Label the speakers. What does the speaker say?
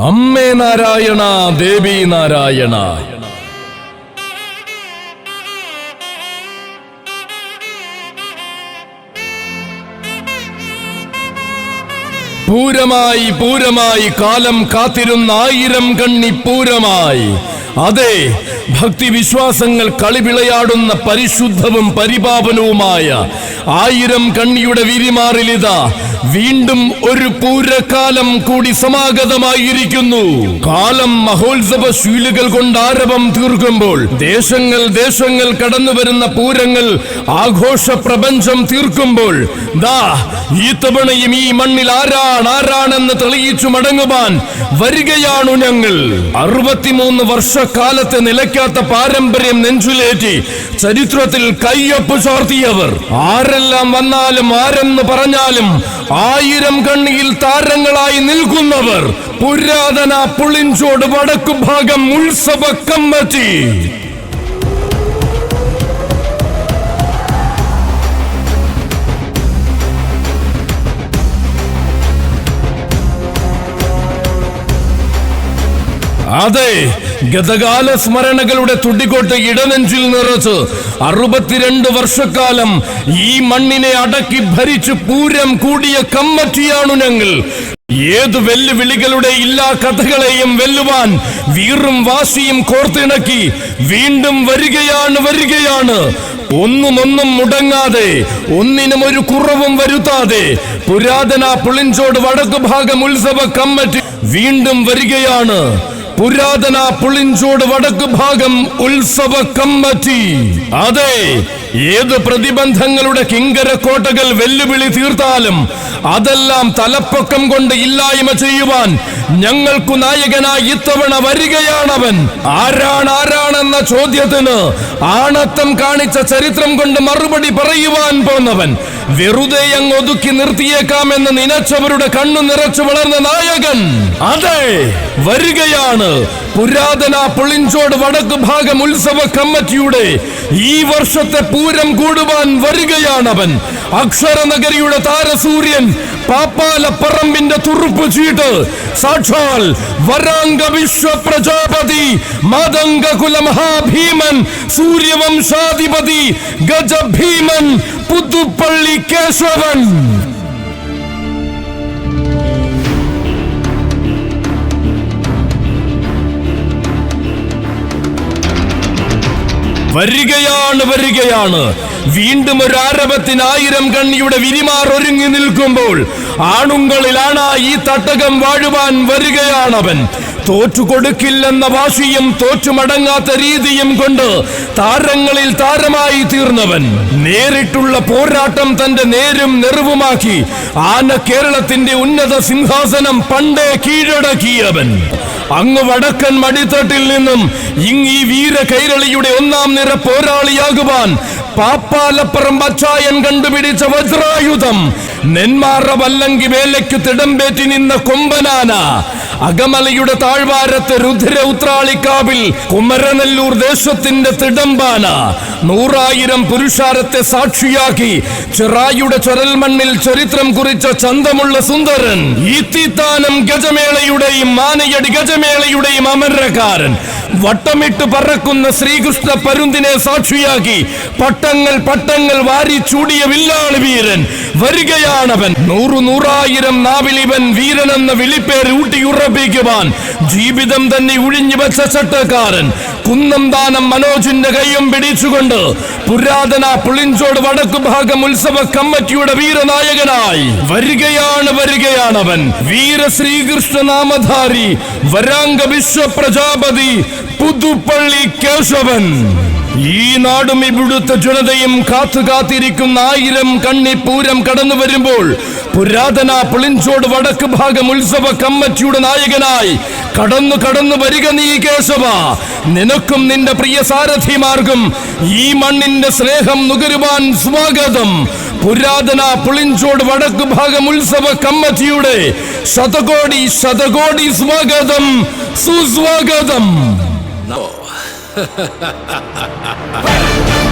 Speaker 1: അമ്മേ നാരായണ ദേവി നാരായണ. പൂരമായി പൂരമായി കാലം കാത്തിരുന്ന ആയിരം കണ്ണി പൂരമായി. അതെ ഭക്തി വിശ്വാസങ്ങൾ കളിവിളയാടുന്ന പരിശുദ്ധവും പരിപാവനവുമായ ആയിരം കണ്ണിയുടെ വിരിമാറിലിതാ വീണ്ടും ഒരു പൂരക്കാലം കൂടി സമാഗതമായിരിക്കുന്നു. കാലം മഹോത്സവ ശീലുകൾ കൊണ്ട് ആരവം തീർക്കുമ്പോൾ ദേശങ്ങൾ ദേശങ്ങൾ കടന്നു വരുന്ന പൂരങ്ങൾ ആഘോഷ പ്രപഞ്ചം തീർക്കുമ്പോൾ ദാ ഈ തവണയും ഈ മണ്ണിൽ ആരാണ് ആരാണെന്ന് തെളിയിച്ചു മടങ്ങുവാൻ വരികയാണു ഞങ്ങൾ. അറുപത്തിമൂന്ന് വർഷക്കാലത്തെ നിലയ്ക്കാത്ത പാരമ്പര്യം നെഞ്ചുലേറ്റി ചരിത്രത്തിൽ കയ്യൊപ്പ് ചോർത്തിയവർ. ആരെല്ലാം വന്നാലും ആരെന്ന് പറഞ്ഞാലും ആയിരം കണ്ണിയിൽ താരങ്ങളായി നിൽക്കുന്നവർ പുരാതന പുളിഞ്ചോട് വടക്കു ഭാഗം ഉത്സവ കമ്മറ്റി. അതെ ഗതകാല സ്മരണകളുടെ തുടികൊട്ട് ഇടനെഞ്ചിൽ നിറച്ച് അറുപത്തിരണ്ട് വർഷക്കാലം ഈ മണ്ണിനെ അടക്കി ഭരിച്ച് പൂരം കൂടിയ കമ്മറ്റിയാണു ഞങ്ങൾ. ഏത് വെല്ലുവിളികളുടെ ഇല്ലാ കഥകളെയും വെല്ലുവാൻ വീറും വാശിയും കോർത്തിണക്കി വീണ്ടും വരികയാണ് വരികയാണ്. ഒന്നുമൊന്നും മുടങ്ങാതെ ഒന്നിനും ഒരു കുറവും വരുത്താതെ പുരാതന പുളിഞ്ചോട് വടക്കുഭാഗം ഉത്സവ കമ്മറ്റി വീണ്ടും വരികയാണ്. പുരാതന പുളിഞ്ചോട് വടക്ക് ഭാഗം ഉത്സവ കമ്മറ്റി. അതെ ഏത് പ്രതിബന്ധങ്ങളുടെ കിങ്കര കോട്ടകൾ വെല്ലുവിളി തീർത്താലും അതെല്ലാം തലപ്പൊക്കം കൊണ്ട് ഇല്ലായ്മ ചെയ്യുവാൻ ഞങ്ങൾക്കു നായകനായി ഇത്തവണ വരികയാണവൻ. ആരാണ് ആരാണെന്ന ചോദ്യത്തിന് ആണത്തം കാണിച്ച ചരിത്രം കൊണ്ട് മറുപടി പറയുവാൻ പോന്നവൻ. വെറുതെ അങ്ങ് ഒതുക്കി നിർത്തിയേക്കാമെന്ന് നനച്ചവരുടെ കണ്ണു നിറച്ചു വളർന്ന നായകൻ. അതെ വരികയാണ്. പുരാതന പുളിഞ്ചോട് വടക്ക് ഭാഗം ഉത്സവ കമ്മിറ്റിയുടെ ഈ വർഷത്തെ പൂരം കൂടുവാൻ വരികയാനവൻ അക്ഷര നഗരിയുടെ താരസൂര്യൻ പാപ്പാല പാപ്പാലപ്പറമ്പിന്റെ തുറുപ്പ് ചീട്ട്. സാക്ഷാൽ വരാംഗ വിശ്വ പ്രജാപതി മാതംഗ കുല മഹാഭീമൻ സൂര്യവംശാധിപതി ഗജഭീമൻ പുതുപ്പള്ളി കേശവൻ. വരികയാണ് വരികയാണ്. വീണ്ടും ഒരു ആരവത്തിനായിരം കണ്ണിയുടെ വിരിമാർ ഒരുങ്ങി നിൽക്കുമ്പോൾ ആണുങ്ങളിലാണ് ഈ തട്ടകം വാഴുവാൻ വരികയാണവൻ. തോറ്റു കൊടുക്കില്ലെന്ന വാശിയും തോറ്റു മടങ്ങാത്ത രീതിയും കൊണ്ട് താരങ്ങളിൽ താരമായി തീർന്നവൻ. നേരിട്ടുള്ള പോരാട്ടം തന്റെ നേരും നെറിവുമാക്കി ആന കേരളത്തിന്റെ ഉന്നത സിംഹാസനം പണ്ടേ കീഴടക്കിയവൻ. അങ്ങ് വടക്കൻ മടിത്തട്ടിൽ നിന്നും ഇങ് ഈ വീര കൈരളിയുടെ ഒന്നാം നിര പോരാളിയാകുവാൻ പാപ്പാലപ്പുറം പച്ചായൻ കണ്ടുപിടിച്ച വജ്രായുധം നെന്മാറ വല്ലങ്കി വേലയ്ക്ക് തിടമ്പേറ്റി നിന്ന കൊമ്പനാന. അകമലയുടെ താഴ്വാരത്ത് രുദ്ര ഉത്രാളിക്കാവിൽ കുമരനെല്ലൂർ ദേശത്തിന്റെ തിടമ്പാന. നൂറായിരം പുരുഷാരത്തെ സാക്ഷിയാക്കി ചിറായുടെ ചൊരൽമണ്ണിൽ ചരിത്രം കുറിച്ച ചന്തമുള്ള സുന്ദരൻ. ഈത്തിത്താനം ഗജമേളയുടെയും മാനയടി ഗജമേളയുടെയും അമരക്കാരൻ വട്ടമിട്ട് പറക്കുന്ന ശ്രീകൃഷ്ണ പരുന്തിനെ സാക്ഷിയാക്കി പട്ടങ്ങൾ പട്ടങ്ങൾ വാരി ചൂടിയ വില്ലാണ് വീരൻ വരികയാണവൻ. നൂറു നൂറായിരം നാവിലിവൻ എന്ന വിളിപ്പേര് ഊട്ടിയുറപ്പിക്കുവാൻ ജീവിതം തന്നെ ഉഴിഞ്ഞു വെച്ച ചട്ടക്കാരൻ. കുന്നം ദാനം മനോജിന്റെ കൈയും പിടിച്ചുകൊണ്ട് പുരാതന പുളിഞ്ചോട് വടക്കു ഭാഗം ഉത്സവ കമ്മിറ്റിയുടെ വീരനായകനായി. വരികയാണ് വരികയാണവൻ. വീര ശ്രീകൃഷ്ണ നാമധാരി വരാംഗ വിശ്വ പ്രജാപതി പുതുപ്പള്ളി കേശവൻ. ഈ നാടും ഇവിടുത്തെ ജനതയും കാത്തു കാത്തിരിക്കുന്ന ആയിരം കണ്ണി പൂരം കടന്നു വരുമ്പോൾ പുരാതന പുളിഞ്ചോട് വടക്ക് ഭാഗം ഉത്സവ കമ്മിറ്റിയുടെ നായകനായി കടന്നു കടന്നു വരിക നീ കേശവ. നിനക്കും നിന്റെ പ്രിയ സാരഥിമാർക്കും ഈ മണ്ണിന്റെ സ്നേഹം നുകരുവാൻ സ്വാഗതം. പുരാതന പുളിഞ്ചോട് വടക്ക് ഭാഗം ഉത്സവ കമ്മിറ്റിയുടെ ശതകോടി ശതകോടി സ്വാഗതം. സുസ്വാഗതം.